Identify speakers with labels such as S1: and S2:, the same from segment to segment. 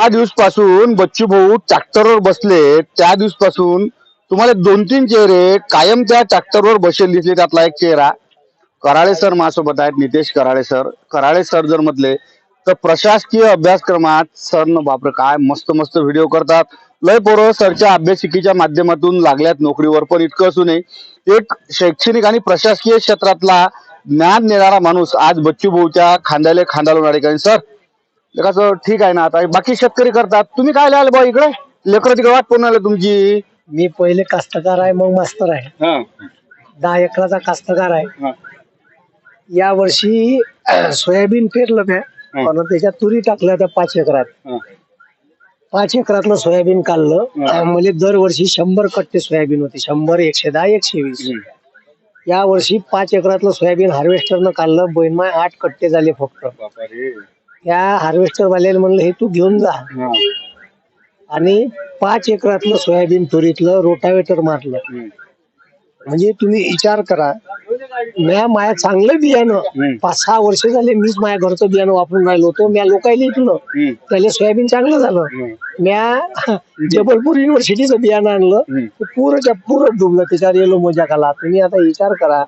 S1: त्या दिवसपासून बच्चू भाऊ ट्रॅक्टरवर बसले त्या दिवसपासून तुम्हाला दोन तीन चेहरे कायम त्या ट्रॅक्टरवर बसेल दिसले त्यातला एक चेहरा. कराळे सर माझ्यासोबत आहेत नितेश कराळे सर. कराळे सर जर म्हटले तर प्रशासकीय अभ्यासक्रमात सर न बापरे काय मस्त मस्त व्हिडिओ करतात. लय पोरं सरच्या अभ्यासिकेच्या माध्यमातून लागल्यात नोकरीवर पण इतकं असू नये. एक शैक्षणिक आणि प्रशासकीय क्षेत्रातला ज्ञान देणारा माणूस आज बच्चू भाऊच्या खांद्याले खांदा लावणार कारण सर कसं ठीक आहे ना आता. बाकी शेतकरी करतात. तुम्ही काय लिहाल बा इकडे? लेकर तिकडे वाट आले तुमची.
S2: मी पहिले कास्तकार आहे मग मास्तर आहे.
S1: हा,
S2: दहा एकराचा कास्तकार आहे.
S1: हा,
S2: या वर्षी सोयाबीन पेरलं
S1: हं.
S2: पण त्याच्यात तुरी टाकल्या त्या पाच एकरात.
S1: हा.
S2: पाच एकरातलं सोयाबीन काढलं.
S1: हं.
S2: म्हणजे दरवर्षी शंभर कट्टे सोयाबीन होते. शंभर एकशे दहा एकशे वीस. या वर्षी पाच एकरातलं सोयाबीन हार्वेस्टरनं काढलं. बैनमाय आठ कट्टे झाले फक्त. या हार्वेस्टर वाल्याला म्हणलं हे तू घेऊन जा. आणि पाच एकरातलं सोयाबीन तुरीतलं रोटावेटर मारलं. म्हणजे तुम्ही विचार करा म्या माया चांगलं बियाणं. पाच सहा वर्ष झाले मीच माझ्या घरचं बियाणं वापरून राहिलो होतो म्या लोकायला इकलं
S1: हम्म.
S2: त्याला सोयाबीन चांगलं झालं. म्या जबलपूर युनिव्हर्सिटीचं बियाणं आणलं. पुरच्या पुरं डुबलं त्याच्यावर येलो मजा आला तुम्ही आता विचार करा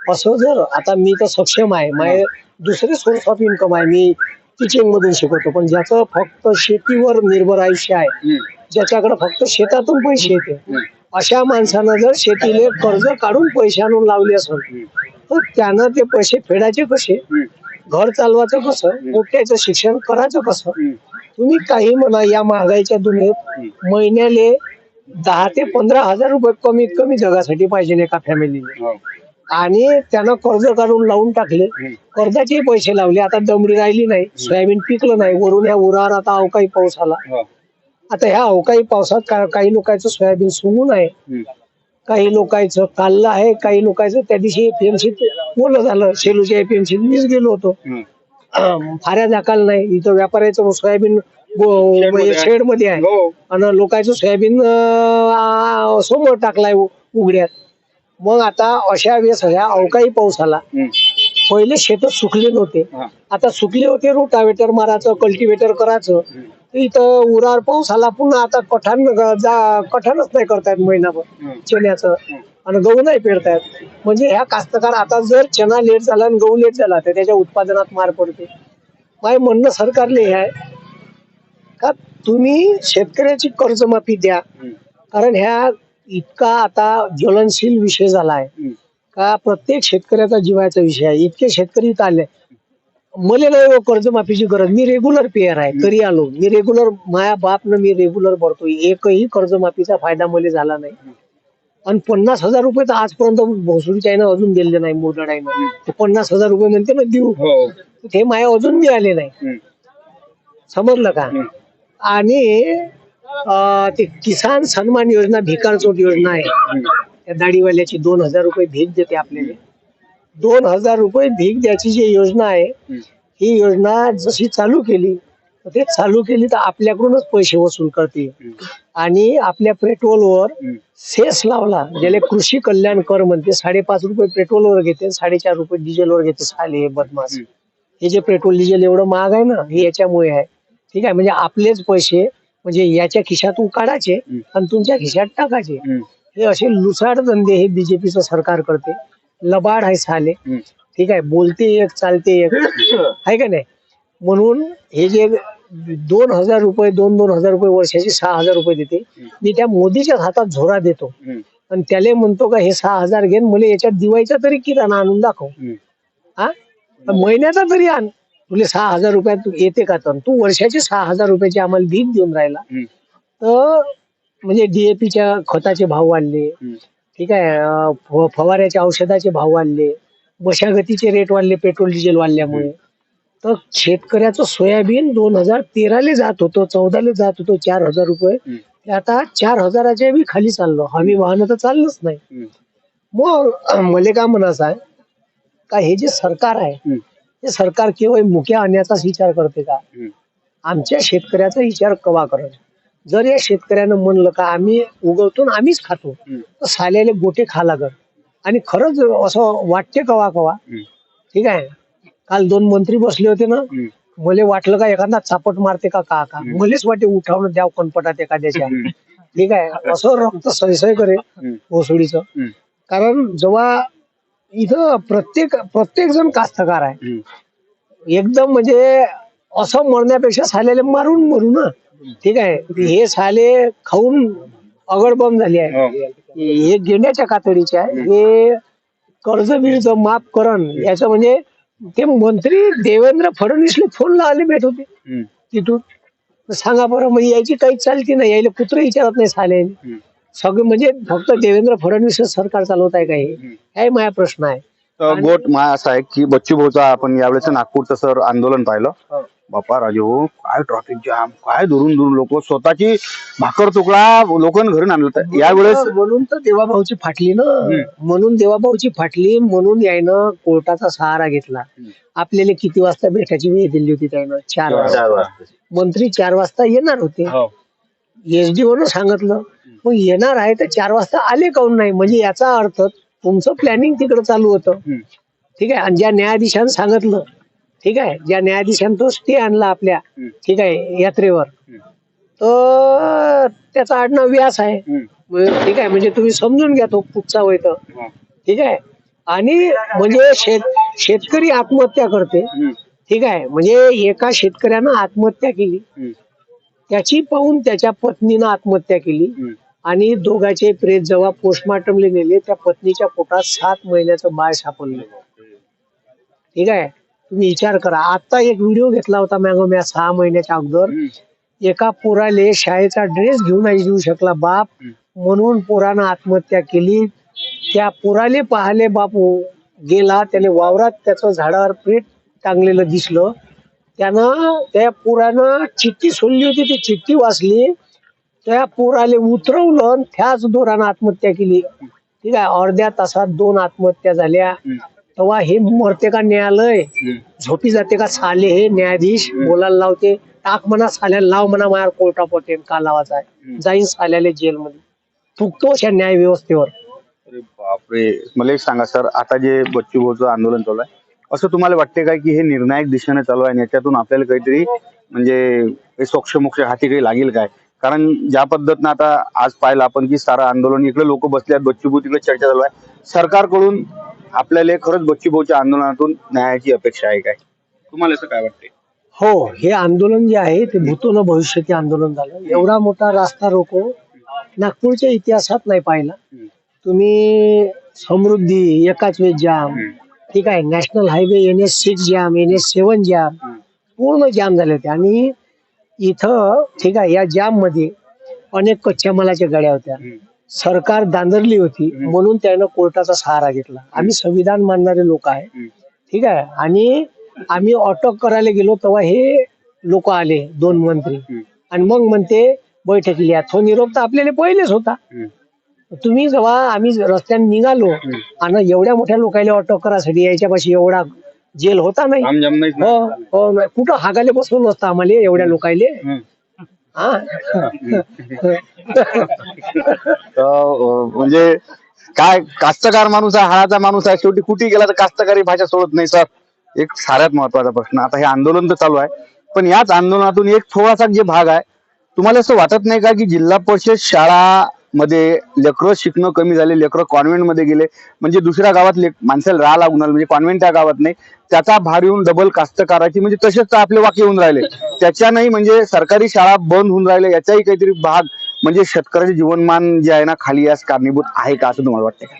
S2: असं जर आता मी तर सक्षम आहे माझे दुसरे सोर्स ऑफ इन्कम आहे मी. टीचिंग मधून शिकवतो पण ज्याचं फक्त शेतीवर निर्भर आयुष्य आहे. ज्याच्याकडे फक्त शेतातून पैसे येते. अशा माणसानं जर शेतीले कर्ज काढून पैसे आणून लावले असेल तर त्यानं ते पैसे फेडायचे कसे. घर चालवायचं कसं मोठ्याचं शिक्षण करायचं कसं. तुम्ही काही म्हणा या महागाईच्या दुनियेत महिन्याले दहा ते पंधरा हजार रुपये कमीत कमी जगासाठी पाहिजे एका फॅमिलीने. आणि त्यानं कर्ज काढून लावून टाकले. कर्जाचे पैसे लावले. आता दमडी राहिली नाही. सोयाबीन पिकलं नाही. वरून ह्या उरावर आता अवकाळी पाऊस आला.
S1: हो.
S2: आता ह्या अवकाळी पावसात का- काही लोकांचं सोयाबीन सुंगून आहे. काही लोकांचं काढलं आहे. काही लोकांचं त्या दिवशी एपीएमसी ओलं झालं. सेलूच्या एपीएमसी मीच गेलो होतो. अं, फाऱ्या दाखल नाही. इथं व्यापाऱ्याचं सोयाबीन
S1: आहे.
S2: शेडमध्ये आहे.
S1: हो.
S2: आणि लोकांचं सोयाबीन अं, समोर टाकलाय उ- उघड्यात. मग आता अशा वेळेस ह्या अवकाळी पाऊस आला. पहिले शेत सुकले नव्हते. आता सुकले होते रोटावेटर मारायचं कल्टिवेटर करायचं. इथं उरावर पाऊस आला पुन्हा आता कठाण जा कठाणच नाही करतायत महिनाभर. चण्याचं. आणि गहू नाही पेरतायत. म्हणजे ह्या कास्तकार आता जर चना लेट झाला आणि गहू लेट झाला तर त्याच्या उत्पादनात मार पडते. माझे म्हणणं सरकारले हे आहे. का तुम्ही शेतकऱ्याची कर्जमाफी द्या. कारण ह्या इतका आता ज्वलनशील विषय झाला आहे
S1: हम्म.
S2: का प्रत्येक शेतकऱ्याचा जीवाचा विषय आहे. इतके शेतकरी इथं आले. मला नाही हो कर्जमाफीची गरज. मी रेग्युलर पेअर आहे. तरी आलो. मी रेग्युलर माया बापनं मी रेग्युलर भरतो एकही कर्जमाफीचा फायदा मला झाला नाही. आणि पन्नास हजार रुपये तर आजपर्यंत भोसडीच्या आहे ना अजून दिले नाही मोदड आहे ना ते पन्नास हजार रुपये म्हणते ना देऊ.
S1: हो.
S2: ते माया अजून मिळाले नाही. समजलं का. आणि ते किसान सन्मान योजना भिकार चोट योजना आहे. त्या दाढीवाल्याची दोन हजार रुपये भीक देते आपल्याला. दोन हजार रुपये भीक द्यायची जी योजना आहे. ही योजना जशी चालू केली तर ते चालू केली तर आपल्याकडूनच पैसे वसूल करते. आणि आपल्या पेट्रोलवर. सेस लावला ज्याला कृषी कल्याण कर म्हणते साडेपाच रुपये पेट्रोलवर घेते साडेचार रुपये डिझेलवर घेते. साले हे बदमाश. हे जे पेट्रोल डिझेल एवढं महाग आहे ना हे याच्यामुळे आहे. ठीक आहे म्हणजे आपलेच पैसे म्हणजे याच्या खिशातून काढायचे. आणि तुमच्या खिशात टाकायचे. हे असे लुसाड धंदे हे बीजेपीचं सरकार करते. लबाड आहे साले. ठीक आहे बोलते एक चालते एक. आहे का नाही? म्हणून हे जे दोन हजार रुपये दोन दोन हजार रुपये वर्षाचे सहा हजार रुपये देते. मी त्या मोदीच्या हातात झोरा देतो. आणि त्याला म्हणतो का हे सहा हजार घेऊन मला याच्यात दिवाळीचा तरी किराणा आणून दाखव. हा? महिन्याचा तरी आण. तुला सहा हजार रुपयात येते का तर तू वर्षाचे सहा हजार रुपयाची आम्हाला भीक देऊन राहिला
S1: हम्म.
S2: तर म्हणजे डीएपीच्या खताचे भाव वाढले. ठीक आहे अं, फ- फवाऱ्याच्या औषधाचे भाव वाढले मशागतीचे रेट वाढले पेट्रोल डिझेल वाढल्यामुळे तर शेतकऱ्याचं सोयाबीन दोन हजार तेराले जात होतं चौदाले जात होतं चार हजार रुपये
S1: हम्म.
S2: ते आता चार हजाराच्या बी खाली चाललं हमी वाहनं तर चाललंच नाही
S1: हम्म.
S2: मग मला काय म्हणायचं आहे का हे जे सरकार आहे
S1: हम्म.
S2: हे सरकार केवळ मुक्या आणण्याचाच विचार करते का. आमच्या शेतकऱ्याचा विचार कवा करत? जर या शेतकऱ्यानं म्हणलं का आम्ही उगवतो आम्हीच खातो. तर साल्याले गोटे खा लागत आणि खरंच असं वाटते कवा कवा. ठीक आहे. काल दोन मंत्री बसले होते ना. मले वाटलं का एखादा चापट मारते का का का? मलेच वाटे उठावणं द्याव कनपटात एखाद्याच्या. ठीक आहे. असं रक्त सैसय करे ओसडीचं.
S1: हम्म.
S2: कारण जेव्हा इथं प्रत्येक प्रत्येक जण कास्तकार आहे. एकदम म्हणजे असं मरण्यापेक्षा साल्याला मारून मरू ना. ठीक आहे? हे साले खाऊन अगडबम झाले आहे. हे. गेंड्याच्या कातडीचे आहे. हे कर्ज बिर्ज माफ करण याचं म्हणजे ते मंत्री देवेंद्र फडणवीसले फोन लावले भेट होते. तिथून. सांगा बरं म्हणजे याची काही चालती नाही. यायला कुत्र विचारत नाही साले सगळं म्हणजे फक्त देवेंद्र फडणवीस सरकार चालवत आहे का हे? माझा प्रश्न आहे.
S1: गोट मा असा आहे की बच्चू भाऊचा आपण यावेळेस नागपूरचं सर आंदोलन पाहिलं.
S2: हो.
S1: बापा राजे हो काय ट्रॉफिक जाम काय दुरून दुरून लोक स्वतःची भाकर तुकडा लोकांनी घरून आणलं तर यावेळेस
S2: म्हणून तर देवाभाऊची फाटली ना. म्हणून देवाभाऊची फाटली म्हणून यायनं कोर्टाचा सहारा घेतला. आपल्याला किती वाजता भेटायची वेळ दिली होती त्यानं? चार वाजता. मंत्री चार वाजता येणार होते.
S1: हो.
S2: एसडीओ सांगितलं. मग येणार आहे तर चार वाजता आले काऊन नाही? म्हणजे याचा अर्थ तुमचं प्लॅनिंग तिकडे चालू होतं. ठीक आहे? आणि ज्या न्यायाधीशानं सांगितलं ठीक आहे? ज्या न्यायाधीशानं तो स्टे आणला आपल्या. ठीक आहे यात्रेवर. तर त्याचा आडनाव व्यास आहे. ठीक आहे? म्हणजे तुम्ही समजून घ्या तो कुठचा होय तर. ठीक आहे? आणि म्हणजे शेत शेतकरी आत्महत्या करते. ठीक आहे? म्हणजे एका शेतकऱ्यानं आत्महत्या केली. त्याची पाहून त्याच्या पत्नीनं आत्महत्या केली. आणि दोघांचे प्रेत जेव्हा पोस्टमार्टमला नेले त्या पत्नीच्या पोटात सात महिन्याचं बाळ सापडलं. ठीक आहे? तुम्ही विचार करा. आता एक व्हिडिओ घेतला होता मॅगो म्या सहा महिन्याच्या अगोदर. एका पोराले शाळेचा ड्रेस घेऊन नाही देऊ शकला बाप. म्हणून पोरानं आत्महत्या केली. त्या पोराले पाहले बाप हो, गेला. त्याने वावरात त्याचं झाडावर प्रेत टांगलेलं दिसलं. त्यानं त्या पोरानं चिठ्ठी सोडली होती. ती चिठ्ठी वाचली. त्या पोराले उतरवलं आणि त्याच दोरानं आत्महत्या केली. ठीक आहे अर्ध्या तासात दोन आत्महत्या झाल्या. तेव्हा हे मरते का न्यायालय? झोपी जाते का साले हे न्यायाधीश? बोलायला लावते. टाक म्हणा साल्याला लाव म्हणा माझ्या कोर्टा पटेल का लावायचा आहे. जाईन साल्याला जेलमध्ये. चुकतोच या न्याय व्यवस्थेवर
S1: अरे बापरे. मला एक सांगा सर आता जे बच्चू भाऊचं आंदोलन चालू आहे असं तुम्हाला वाटते का की हे निर्णायक दिशेने चालू आहे आणि याच्यातून आपल्याला काहीतरी म्हणजे हे सोक्ष मोक्ष हाती काही लागेल काय? कारण ज्या पद्धतीनं आता आज पाहिलं आपण की सारं आंदोलन इकडे लोक बसले आहेत बच्चू भाऊ तिकडे चर्चा चालू आहे. सरकारकडून आपल्याला खरंच बच्चू भाऊच्या आंदोलनातून न्यायाची अपेक्षा आहे काय? तुम्हाला असं काय वाटते
S2: हो हे आंदोलन जे आहे ते भूतो न भविष्यती आंदोलन झालं. एवढा मोठा रास्ता रोको. नागपूरच्या इतिहासात नाही पाहिला. तुम्ही समृद्धी एकाच वेळेस जाम. ठीक आहे national highway N S six jam N S seven jam. पूर्ण जाम झाले होते. आणि इथं ठीक आहे या जाममध्ये अनेक कच्च्या मालाच्या गाड्या होत्या. सरकार दांदरली होती म्हणून त्यानं कोर्टाचा सहारा घेतला. आम्ही संविधान मानणारे लोक आहे. ठीक आहे? आणि आम्ही अटक करायला गेलो तेव्हा हे लोक आले दोन मंत्री. आणि मग म्हणते बैठकीला या. तो निरोप तर आपल्याला पहिलेच होता. तुम्ही जेव्हा आम्ही रस्त्याने निघालो आणि एवढ्या मोठ्या लोकांना अटक करायसाठी यायच्यापाशी एवढा जेल होता नाही? हो हो नाही. कुठं हागाले बसवलं असतं आम्हाला एवढ्या लोकायले. हा?
S1: तर, अं, म्हणजे काय कास्तकार माणूस आहे हाळाचा माणूस आहे. शेवटी कुठे गेला तर कास्तकारी भाषा सोडत नाही सर. एक साऱ्यात महत्त्वाचा प्रश्न. आता हे आंदोलन तर चालू आहे. पण याच आंदोलनातून एक थोडासा जे भाग आहे तुम्हाला असं वाटत नाही का की जिल्हा परिषद शाळा मध्ये लेकरं शिकणं कमी झाले लेकरं कॉन्व्हेंटमध्ये गेले. म्हणजे दुसऱ्या गावात लेक- माणसाला राहा लागून म्हणजे कॉन्व्हेंट त्या गावात नाही. त्याचा भार येऊन डबल कास्तकाराची म्हणजे तसेच तर आपले वाक्य होऊन राहिले. त्याच्यानंही म्हणजे सरकारी शाळा बंद होऊन राहिले याचाही काहीतरी भाग. म्हणजे शेतकऱ्याचे जीवनमान जे आहे ना खाली यास कारणीभूत आहे का असं तुम्हाला वाटतं का?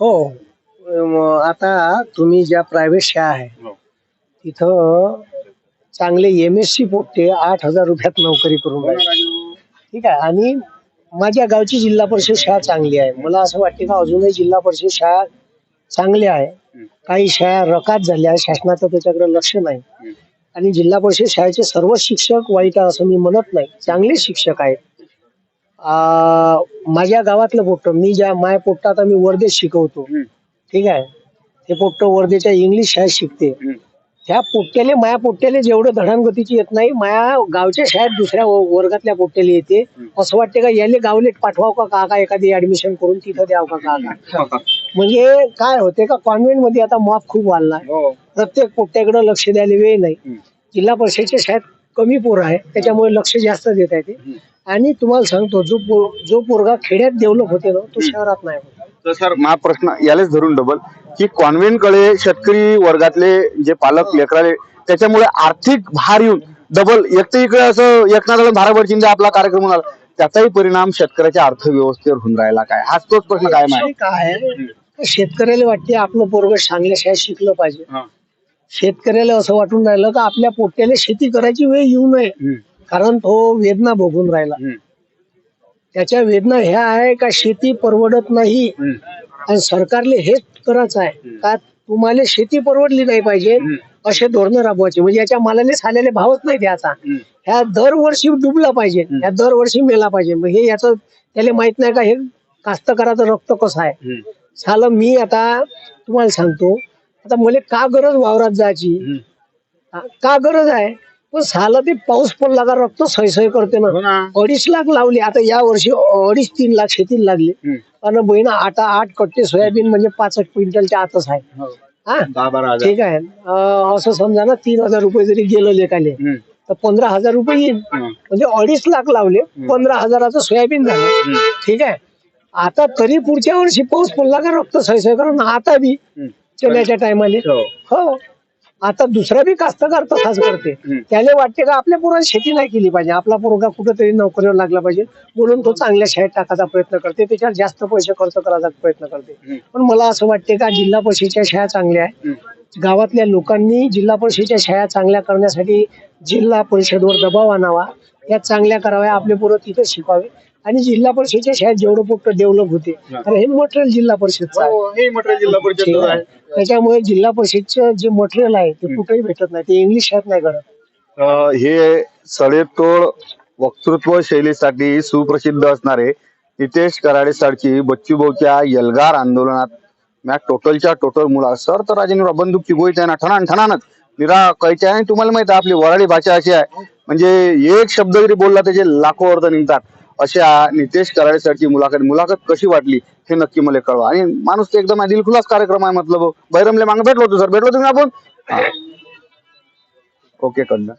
S2: हो. आता तुम्ही ज्या प्रायव्हेट शाळा आहे तिथं चांगले एम एस सी पोट्टे आठ हजार रुपयात नोकरी करून राहिले. ठीक आहे. आणि माझ्या गावची जिल्हा परिषद शाळा चांगली आहे. मला असं वाटते का अजूनही जिल्हा परिषद शाळा चांगल्या आहे. काही शाळा रकात झाल्या शासनाचं त्याच्याकडे लक्ष नाही. आणि जिल्हा परिषद शाळेचे सर्व शिक्षक वाईट आहे असं मी म्हणत नाही. चांगले शिक्षक आहेत. माझ्या गावातलं पोट्ट मी ज्या माय पोट्ट आता मी वर्धेत शिकवतो ठीक आहे? ते पोट्ट वर्धेच्या इंग्लिश शाळेत शिकते. त्या पोट्ट्याले माया पोट्ट्याले जेवढं धडानगतीची येत नाही माया गावच्या शाळेत दुसऱ्या व- वर्गातल्या पोट्ट्याला येते. असं वाटते का याले गावले पाठवाव का काका एखादी ऍडमिशन करून तिथं द्याव का काका? म्हणजे काय होते का कॉन्व्हेंटमध्ये आता मॉप खूप वाढला.
S1: हो.
S2: प्रत्येक पोट्ट्याकडे लक्ष द्यायला वेळ नाही. जिल्हा परिषदच्या शाळेत कमी पोरं आहे त्याच्यामुळे लक्ष जास्त देत आहे ते आणि तुम्हाला सांगतो जो पो- जो पोरगा खेड्यात डेव्हलप होते ना तो शहरात नाही होत.
S1: तर सर मा प्रश्न यालाच धरून डबल की कॉन्व्हेंटकडे शेतकरी वर्गातले जे पालक लेकराले त्याच्यामुळे आर्थिक भार येऊन डबल एक तर इकडे असं एकनाथ भाराभर चिंता आपला कार्यक्रम होणार. त्याचाही परिणाम शेतकऱ्याच्या अर्थव्यवस्थेवर होऊन राहिला काय? हाच तोच प्रश्न काय
S2: विषय काय आहे? शेतकऱ्याला वाटते आपलं पोरग चांगल्या शाळेत शिकलं पाहिजे.
S1: माहिती
S2: शेतकऱ्याला असं वाटून राहिलं का आपल्या पोट्याला शेती करायची वेळ येऊ नये. कारण तो वेदना भोगून राहिला. त्याच्या वेदना ह्या आहे का शेती परवडत नाही? आणि सरकारले हेच करायचं आहे का तुम्हाला शेती परवडली नाही पाहिजे? असे धोरणं राबवायचे. म्हणजे याच्या मालाले साल्याले भावच नाही द्यायचा ह्या दरवर्षी डुबला पाहिजे. ह्या दरवर्षी मेला पाहिजे. मग हे याचं त्याला माहीत नाही का हे कास्तकाराचं रक्त कसं आहे? झालं मी आता तुम्हाला सांगतो. आता मला का गरज वावरात जायची? का गरज आहे? पण झालं ते पाऊस पडला का रक्त सैसय करते
S1: हो
S2: ना. अडीच लाख लावले. आता या वर्षी अडीच तीन लाख शेतीला लागले. आणि बहिण आठ आठ कट्टे सोयाबीन म्हणजे पाच क्विंटलच्या आतच आहे. हा.
S1: दहा बारा हजार.
S2: ठीक आहे. अं, असं समजा ना तीन हजार रुपये जरी गेलं लेखाले तर पंधरा हजार रुपये येईल. म्हणजे अडीच लाख लावले पंधरा हजाराचं सोयाबीन झालं. ठीक आहे. आता तरी पुढच्या वर्षी पाऊस पडला का रक्त सैसय करून? आता बी. चण्याच्या टायमाले हो. आता दुसरा बी कास्तकार तसाच करते. त्याला वाटते का आपल्या पोराने शेती नाही केली पाहिजे. आपला पोरगा कुठेतरी नोकरीवर लागला पाहिजे. म्हणून तो चांगल्या शाळेत टाकायचा प्रयत्न करते. त्याच्यावर जास्त पैसे खर्च करायचा प्रयत्न करते. पण मला असं वाटते का जिल्हा परिषदेच्या शाळा चांगल्या आहे गावातल्या लोकांनी जिल्हा परिषदेच्या शाळा चांगल्या करण्यासाठी जिल्हा परिषदवर दबाव आणावा. त्या चांगल्या कराव्या. आपले पोरं तिथे शिकावे आणि जिल्हा परिषदेच्या शाळेत जेवढं पोट डेव्हलप होते तर हे मटेरियल जिल्हा परिषदचं आहे
S1: हो, हे मटेरियल जिल्हा
S2: ठीक
S1: परिषद
S2: आहे. त्याच्यामुळे जिल्हा परिषदचं जे मटेरियल आहे ते कुठेही भेटत नाही. ते इंग्लिश शाळेत नाही करत
S1: अ, हे सडेतोड वक्तृत्व शैलीसाठी सुप्रसिद्ध असणारे नितेश कराडे सरची बच्चू भाऊच्या यलगार आंदोलनात मॅ टोटलच्या टोटल मुला सर तर राजेंद्र बंदूकची गोळी आहे ना ठणान ठणानच निरा कैच्या आणि तुम्हाला माहिती आहे आपली वराडी भाषा अशी आहे. म्हणजे एक शब्द जरी बोलला त्याचे लाखो अर्थ निघतात. अशा नितेश कराडे सरची मुलाखत मुलाखत कशी वाटली हे नक्की मला कळवा. आणि माणूस ते एकदम दिलखुलास कार्यक्रम आहे मतलब बैरमले मागे भेटलो होतो सर. भेटलो तुम्ही आपण? ओके कंड